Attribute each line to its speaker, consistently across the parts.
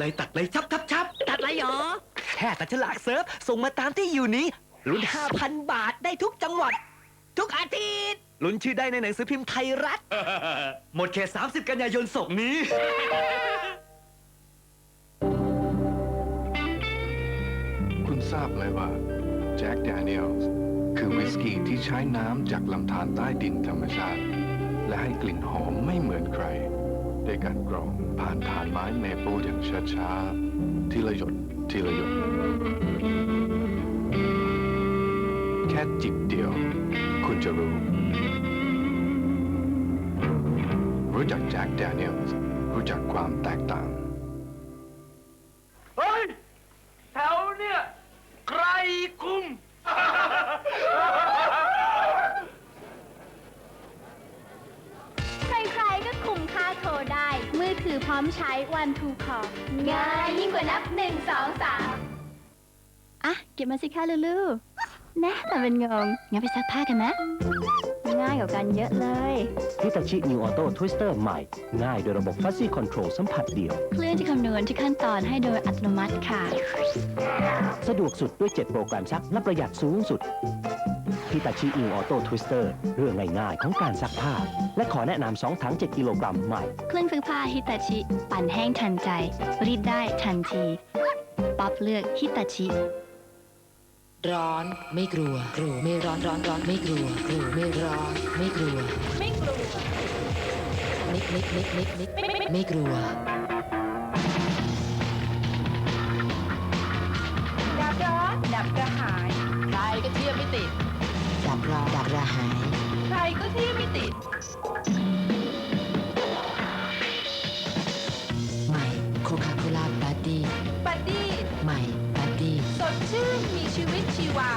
Speaker 1: เลยตัดเลยชับชับชับ
Speaker 2: ตัดอะไรหรอ
Speaker 3: แค่ตัดฉลากเซิร์ฟส่งมาตามที่อยู่นี้ลุ้น5,000 บาทได้ทุกจังหวัด ทุกอาทิตย์ลุ้นชื่อได้ในหนังสือพิมพ์ไทยรัฐ
Speaker 1: หมดเขต30 กันยายนศกนี้
Speaker 4: คุณทราบไหมว่าแจ็คแดเนียลส์คือวิสกี้ที่ใช้น้ำจากลำธารใต้ดินธรรมชาติ และให้กลิ่นหอมไม่เหมือนใคร ด้การกรอง ผ่านฐานไม้เมเปิลอย่างช้าๆ ทีละหยดทีละหยด แค่จิบเดียว คุณจะรู้ รู้จักแจ็คแดเนียลส์รู้จักความแตกต่าง
Speaker 5: โทรได้ มือถือพร้อมใช้ One Two Call ง่ายยิ่งกว่านับ1 2 3อะ เก็บมาสิคะลูลูแน่แต่เป็นงงงั้นไปซักผ้ากันนะ ง่ายกว่ากันเยอะเลย
Speaker 6: ฮิตาชิ New Auto Twister ใหม่ ง่ายโดยระบบ Fuzzy Control สัมผัสเดียว
Speaker 5: เคลื่อนที่คำนวณที่ขั้นตอนให้โดยอัตโนมัติค่ะ
Speaker 6: สะดวกสุดด้วย 7 โปรแกรมซักและประหยัดสูงสุด ฮิตาชิ New Auto Twister เรื่องง่ายๆของการซักผ้า และขอแนะนำ2ถัง 7 กิโลกรัมใหม่
Speaker 5: เครื่องซักผ้าฮิตาชิ ปั่นแห้งทันใจ รีดได้ทันที ป๊อปเลือกฮิตาชิ
Speaker 2: ร้อนไม่กลัว กลัวไม่ร้อนร้อนร้อนไม่กลัว กลัวไม่ร้อนไม่กลัว ไม่กลัว นิดนิดนิดนิดนิดไม่กลัว
Speaker 7: บรอดับระหาย ใครก็เที่ยวไม่ติด ให
Speaker 2: ม่โคคาโคล่าบัดดี้
Speaker 7: บัดดี้
Speaker 2: ใหม่บัดดี้
Speaker 7: สดชื่น มีชีวิตชีวา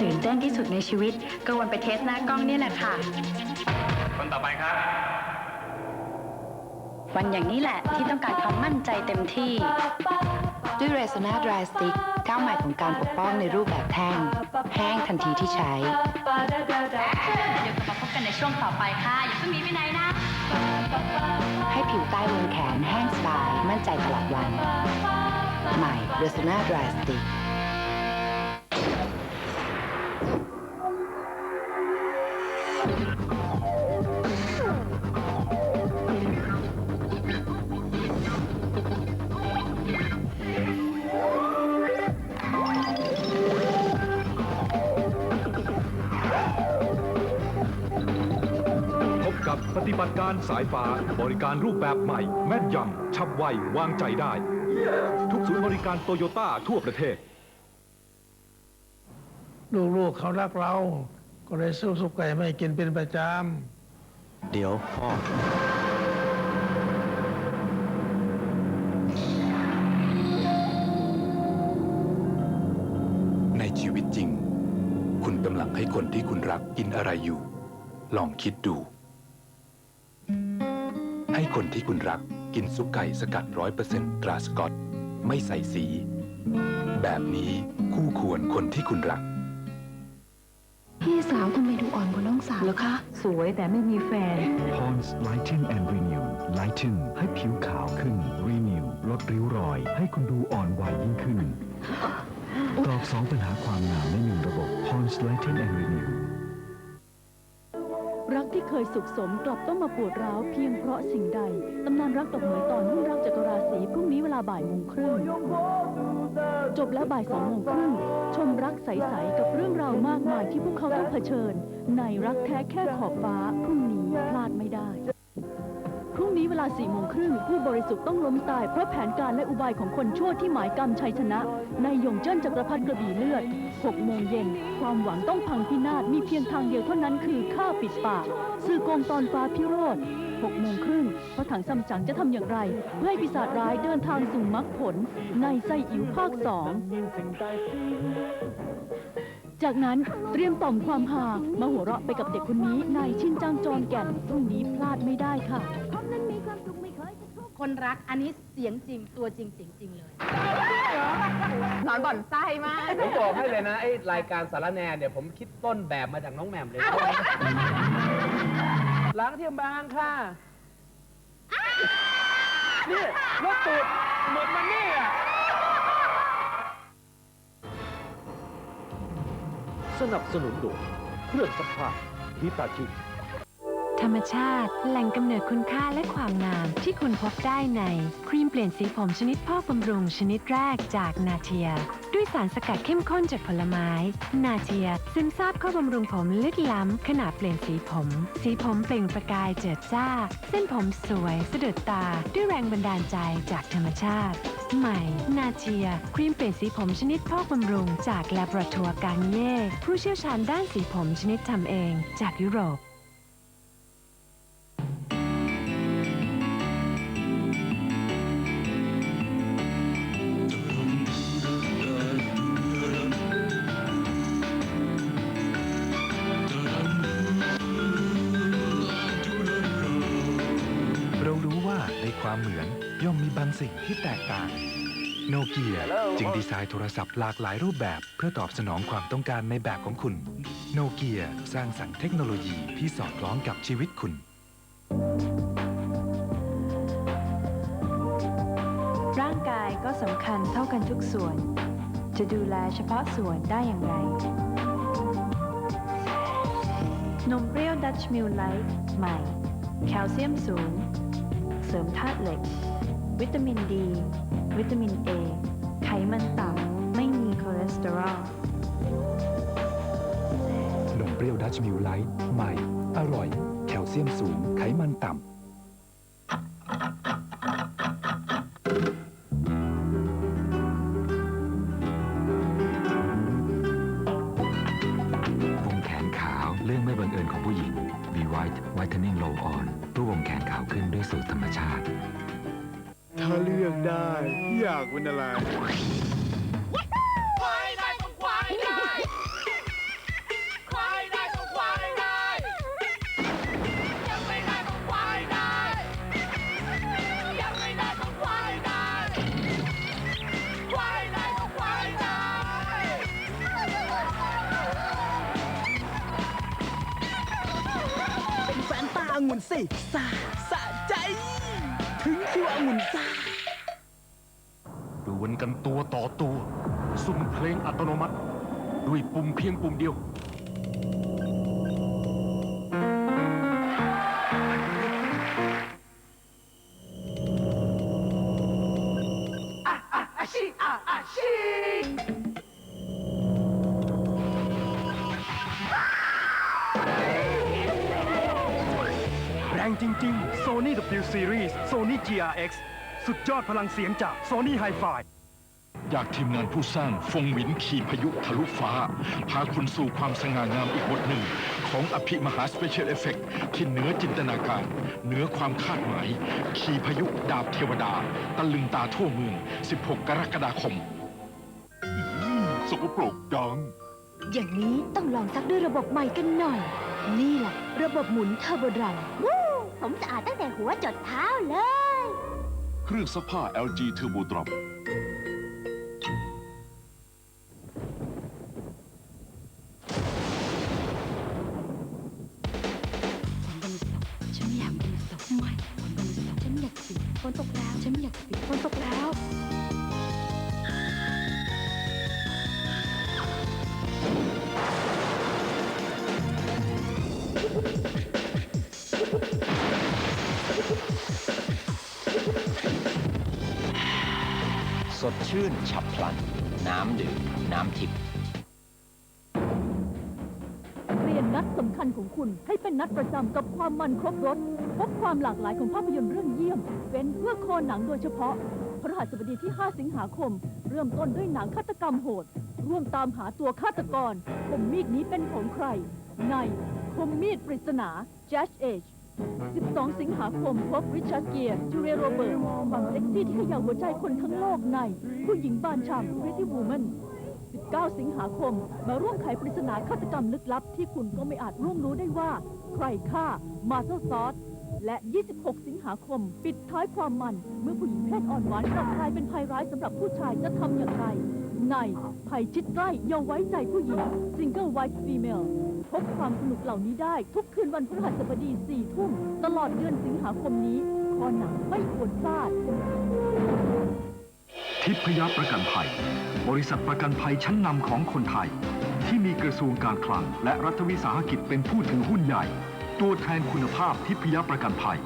Speaker 5: ตื่นเต้นที่สุดในชีวิต ก็วันไปเทสหน้ากล้องนี่แหละค่ะ
Speaker 1: คนต่อไปครับ
Speaker 5: วันอย่างนี้แหละที่ต้องการความมั่นใจเต็มที่
Speaker 8: ด้วย r e s o n a Dry Stick ก้าวใหม่ของการปกป้องในรูปแบบแท่ง แห้งทันทีที่ใช้
Speaker 5: เดี๋ยวกลับมาพบกันในช่วงต่อไปค่ะ อย่าเพิ่งหนีไปไหนนะ
Speaker 8: ให้ผิวใต้วงแขนแห้งสบาย มั่นใจตลอดวัน ใหม่ r e s o n a Dry Stick
Speaker 9: ปฏิบัติการสายฟ้าบริการรูปแบบใหม่ แม่นยำฉับไววางใจได้ ทุกศูนย์บริการโตโยต้าทั่วประเทศ
Speaker 10: ลูกๆเขารักเรา ก็เลยซื้อซุปไก่ไม่กินเป็นประจ
Speaker 6: เดี๋ยวพ่อ
Speaker 4: ในชีวิตจริง คุณกำลังให้คนที่คุณรักกินอะไรอยู่ ลองคิดดูให้ คนที่คุณรักกินซุปไก่สกัดร้อยเปอร์เซ็นต์ตราสกอต ไม่ใส่สี แบบนี้คู่ควรคนที่คุณรัก
Speaker 8: พี่สาวทำไมดูอ่อนกว่าน้องสาวเหรอคะ
Speaker 7: สวยแต่ไม่มีแฟน
Speaker 9: Pond's Lighten and Renew Lighten ให้ผิวขาวขึ้น Renew ลดริ้วรอย ให้คุณดูอ่อนวัยยิ่งขึ้นตอบสองปัญหาความงามในหนึ่งระบบ Pond's Lighten and Renew
Speaker 7: รักที่เคยสุขสมกลับต้องมาปวดร้าวเพียงเพราะสิ่งใด ตำนานรักตกเหมยตอนรุ่งรักจักรราศีพรุ่งนี้เวลาบ่ายโมงครึ่ง จบแล้วบ่ายสองโมงครึ่ง ชมรักใส ๆ กับเรื่องราวมากมายที่พวกเขาต้องเผชิญ ในรักแท้แค่ขอบฟ้าพรุ่งนี้พลาดไม่ เวลาสี่โมงครึ่งผู้บริสุทธิ์ต้องล้มตายเพราะแผนการและอุบายของคนชั่วที่หมายกรรมชัยชนะในหยงเจิ้นจักรพรรดิกระบี่เลือด6โมงเย็น ความหวังต้องพังพินาศมีเพียงทางเดียวเท่านั้นคือฆ่าปิดปากสื่อกงตอนฟ้าพิโรธ6โมงครึ่งพระถังซัมจั๋งจะทำอย่างไรเพื่อให้ปีศาจร้ายเดินทางสู่มรรคผลในไส้อิ๋วภาคสองจากนั้นเตรียมต่อมความหามาหัวเราะไปกับเด็กคนนี้ในชินจังจอนแก่นพรุ่งนี้พลาดไม่ได้ค่ะ คนรักอันนี้เสียงจริงตัวจริงเสียงจริงเลยนอนบ่อนไส้มาก
Speaker 1: ผมบอกให้เลยนะไอ้รายการสารแนเนี่ยผมคิดต้นแบบมาจากน้องแหม่มเลยล้างเทียมบางค่ะนี่รถตูดหมดมันนี่อะ
Speaker 6: สนับสนุนโดยเครื่องซักผ้าฮิตาชิ
Speaker 11: ธรรมชาติ แหล่งกำเนิดคุณค่าและความงามที่คุณพบได้ใน ครีมเปลี่ยนสีผมชนิดพอกบำรุงชนิดแรกจากนาเทีย ด้วยสารสกัดเข้มข้นจากผลไม้ นาเทีย ซึมซาบเข้าบำรุงผมลึกล้ำขณะเปลี่ยนสีผม สีผมเปล่งประกายเจิดจ้า เส้นผมสวยสะดุดตา ด้วยแรงบันดาลใจจากธรรมชาติ ใหม่ นาเทีย ครีมเปลี่ยนสีผมชนิดพอกบำรุงจากแลบราทัวการเย่ผู้เชี่ยวชาญด้านสีผมชนิดทำเอง จากยุโรป
Speaker 9: สิ่งที่แตกต่าง โนเกียจึงดีไซน์โทรศัพท์หลากหลายรูปแบบเพื่อตอบสนองความต้องการในแบบของคุณ โนเกียสร้างสรรค์เทคโนโลยีที่สอดคล้องกับชีวิตคุณ
Speaker 11: ร่างกายก็สำคัญเท่ากันทุกส่วน จะดูแลเฉพาะส่วนได้อย่างไร นมเปรี้ยวดัชมิลไลท์ใหม่ แคลเซียมสูง เสริมธาตุเหล็ก วิตามินดี วิตามินเอ ไขมันต่ำ ไม่มีคอเลสเตอรอล
Speaker 9: นมเปรี้ยวดัชมิลไลท์ใหม่ อร่อย แคลเซียมสูง ไขมันต่ำ
Speaker 12: เป็น
Speaker 13: อะไร
Speaker 14: ควายได้ก็ควายได้ ควายได้ก็ควายได้ยังไม่ได้ก็ควายได้ยังไม่ได้ก็ควายได้ ควายได้ก็ควายได้
Speaker 3: เป็นแฟนตาองุ่นสิสาสะใจ ถึงคิวองุ่นซา
Speaker 15: กันตัวต่อตัว สุ่มเพลงอัตโนมัติ ด้วยปุ่มเพียงปุ่มเดียว
Speaker 14: อาชีอาอาชี
Speaker 16: แรงจริง ๆ Sony W Series Sony GRX สุดยอดพลังเสียงจาก Sony Hi-Fi
Speaker 17: จากทีมงานผู้สร้างฟงหวินขี่พายุทะลุฟ้า พาคุณสู่ความสง่างามอีกบทหนึ่ง ของอภิมหาสเปเชียลเอฟเฟกที่เหนือจินตนาการ เหนือความคาดหมาย ขี่พายุดาบเทวดา ตะลึงตาทั่วเมือง 16 กรกฎาคม
Speaker 18: สกปรกจัง
Speaker 19: อย่างนี้ต้องลองซักด้วยระบบใหม่กันหน่อย นี่แหละระบบหมุนเทอร์โบไดรฟ์วู้ผมสะอาดตั้งแต่หัวจดเท้าเลย
Speaker 18: เครื่องซักผ้า LG Turbo Drop
Speaker 19: นตกแล้ว ฉันไม่อยากปิดฝนตกแล้ว
Speaker 6: สดชื่นฉับพลัน น้ำดื่ม น้ำทิพย์
Speaker 7: นัดสำคัญของคุณให้เป็นนัดประจำกับความมันครบรถ พบความหลากหลายของภาพยนตร์เรื่องเยี่ยม เป็นเพื่อคอหนังโดยเฉพาะพฤหัสบดีที่ 5 สิงหาคม เริ่มต้นด้วยหนังฆาตกรรมโหด ร่วมตามหาตัวฆาตกรคมมีดนี้เป็นของใคร ในคมมีดปริศนา Judge Age 12 สิงหาคมพบริชาร์ดเกียร์จูเลียโรเบิร์ตความเซ็กซี่ที่เขย่าหัวใจคนทั้งโลกใน ผู้หญิงบานฉ่ำ Pretty Woman 19สิงหาคม มาร่วมไขปริศนาฆาตกรรมลึกลับ ที่คุณก็ไม่อาจร่วงรู้ได้ว่า ใครฆ่ามาเธอซอสและ 26 สิงหาคม ปิดท้ายความมัน เมื่อผู้หญิงเพศอ่อนหวานกลับกลายเป็นภัยร้ายสำหรับผู้ชายจะทำอย่างไร ในภัยชิดใกล้อย่าไว้ใจผู้หญิง Single White Female พบความสนุกเหล่านี้ได้ ทุกคืนวันพฤหัสบดีสี่ทุ่ม ตลอดเดือนสิงหาคมนี้ คอหนังไม่ควรพลาด
Speaker 17: ทิพยประกันภัย บริษัทประกันภัยชั้นนำของคนไทย ที่มีกระทรวงการคลัง และรัฐวิสาหกิจเป็นผู้ถือหุ้นใหญ่ ตัวแทนคุณภาพทิพยประกันภัย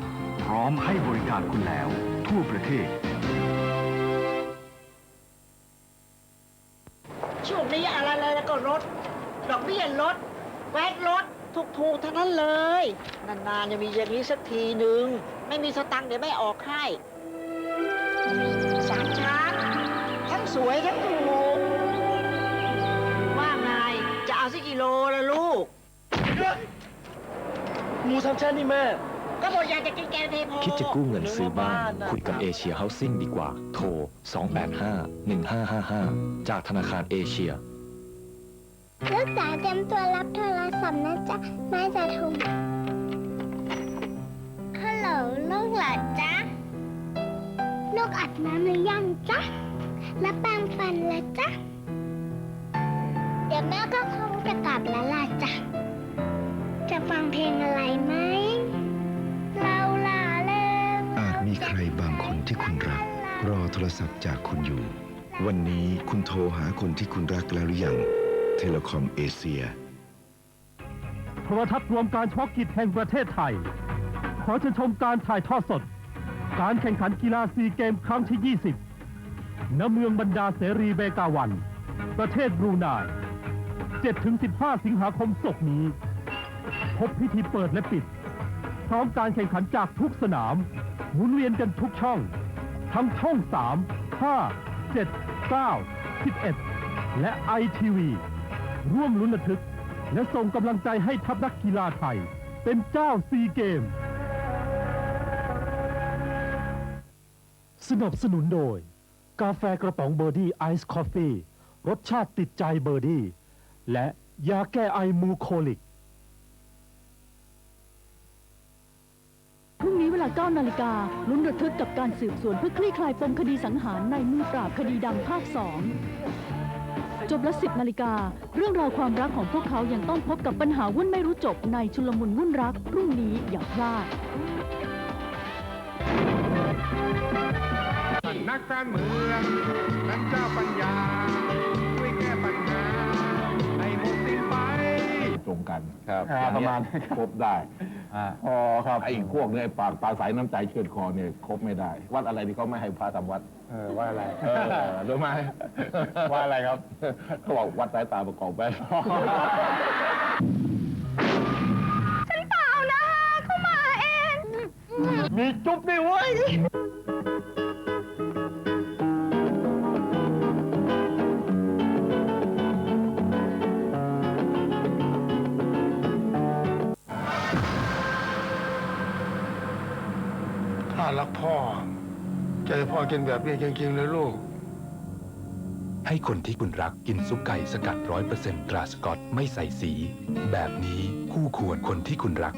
Speaker 17: พร้อมให้บริการคุณแล้ว ทั่วประเทศ
Speaker 20: ช่วงนี้อะไรอะไรก็ลดดอกเบี้ยลดแวดลดถูกๆทั้งนั้นเลย นานๆจะมีอย่างนี้สักทีหนึ่งไม่มีสตังค์เดี๋ยวไม่ออกให้สามชั้นทั้งส วยทั้งถูกว่าไงจะเอาสักกิโลละลูก
Speaker 21: หมูสามชั้นนี่แม่
Speaker 20: ก็บอกอยากจะกินแกงเทโพ
Speaker 22: คิดจะกู้เงินซื้อบ้าน คุยกับเอเชียเฮาสิ่งดีกว่า โทร 285-1555 จากธนาคารเอเชีย
Speaker 6: ลูกจ๋าเตรียมตัวรับโทรศัพท์นะจ๊ะแม่จะโทรฮัลโหลลูกเหรอจ๊ะลูกอาบน้ำหรือยังจ๊ะ แล้วแปรงฟันแล้วจ๊ะเดี๋ยวแม่ก็คงจะกลับแล้วล่ะจ๊ะจะฟังเพลงอะไรไหม เราล่าเริง
Speaker 23: อาจมีใครบางคนที่คุณรัก รอโทรศัพท์จากคุณอยู่ วันนี้คุณโทรหาคนที่คุณรักแล้วหรือยัง เทเลคอมเอเชีย
Speaker 24: โทรทัศน์รวมการเฉพาะกิจแห่งประเทศไทย ขอเชิญชมการถ่ายทอดสด การแข่งขันกีฬาซีเกมครั้งที่ 20 ณเมืองบรรดาเสรีเบกาวัน ประเทศบรูไน7-15 สิงหาคมศกนี้ พบพิธีเปิดและปิด พร้อมการแข่งขันจากทุกสนามหมุนเวียนกันทุกช่อง ทั้งช่อง 3 5 7 9 11 และ ITV ร่วมลุ้นระทึก และส่งกำลังใจให้ทัพนักกีฬาไทย เป็นเจ้าซีเกม สนับสนุนโดย กาแฟกระป๋องเบอร์ดี้ไอซ์คอฟฟี่รสชาติติดใจเบอร์ดี้ และยาแก้ไอมูโคลิก พรุ่งนี้เวลา9นาฬิกาลุ้นระทึกกับการสืบสวนเพื่อคลี่คลายปมคดีสังหารในมือปราบคดีดังภาค 2 จบละ10นาฬิกา เรื่องราวความรักของพวกเขายังต้องพบกับปัญหาวุ่นไม่รู้จบในชุลมุนวุ่นรัก พรุ่งนี้อย่าพลาด
Speaker 10: นักการเมืองนั้นเจ้าปัญญา ช่วยแก้ปัญหาให้หมดสิ้นไป
Speaker 25: ตรงกันครับประมาณครบได้พอครับไอ้พวกเนี่ยปากปลาใสน้ำใจเชือดคอเนี่ยครบไม่ได้ วัดอะไรที่เขาไม่ให้พระทำวัด
Speaker 26: เออว่าอะไร
Speaker 25: เออรู้ไหม
Speaker 26: ว่าอะไรครับ
Speaker 25: เขาบอกวัดสายตาประกอบไป
Speaker 10: ฉันเปล่านะ เข้ามาเอง
Speaker 25: มีจุ๊บนี่เว้ย
Speaker 27: ใจพ่อกินแบบนี้จริงๆเลยลูก
Speaker 9: ให้คนที่คุณรักกินซุปไก่สกัดร้อยเปอร์เซ็นตราสกอตไม่ใส่สี แบบนี้คู่ควรคนที่คุณรัก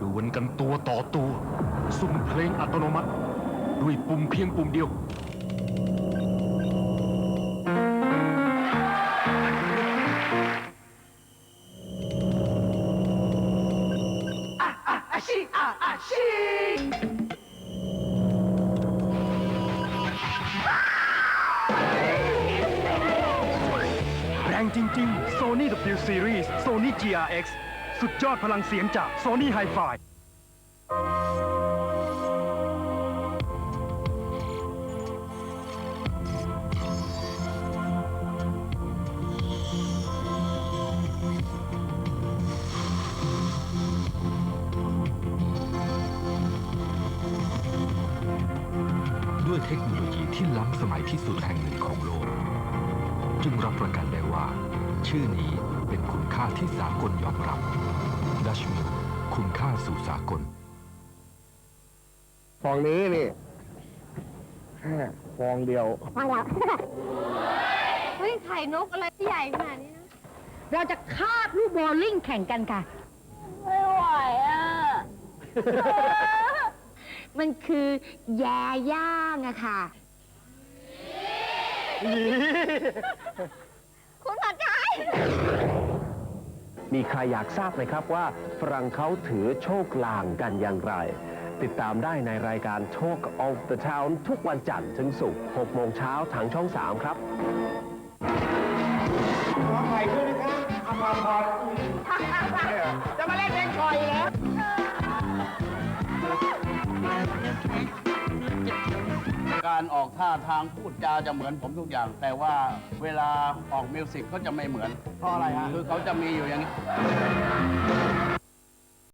Speaker 15: ดวลกันตัวต่อตัว สุ่มเพลงอัตโนมัติ ด้วยปุ่มเพียงปุ่มเดียว
Speaker 16: ๆ Sony W Series Sony GRX สุดยอดพลังเสียงจาก Sony Hi-Fi
Speaker 9: ด้วยเทคโนโลยีที่ล้ำสมัยที่สุดแห่งหนึ่งของโลก จึงรับประกันได้ว่า ชื่อนี้ ค่าที่สากลยอมรับดัชมิลคุณค่าสู่สากล
Speaker 26: ฟองนี้นี่แค่ฟองเดียว
Speaker 19: ฟังแล้ว เฮ้ย ไข่นกอะไรที่ใหญ่ขนาดนี้นะ เราจะคาบลูกโบว์ลิ่งแข่งกันค่ะ ไม่ไหวอะ มันคือแย่ย่างอะค่ะ คุณผัดไทย
Speaker 28: มีใครอยากทราบไหมครับว่าฝรั่งเขาถือโชคลางกันอย่างไร ติดตามได้ในรายการ Talk of the Town ทุกวันจันทร์ถึงศุกร์6โมงเช้าทางช่อง 3 ครับ
Speaker 29: ขอไข่ด้วยนะครับอภาพรจะมาเล่นเพลงคอยแล้ว
Speaker 30: การออกท่าทางพูดจาจะเหมือนผมทุกอย่าง แต่ว่าเวลาออกมิวสิกก็จะไม่เหมือน เพราะอะไรฮะ คือเขาจะมีอยู่อย่างนี้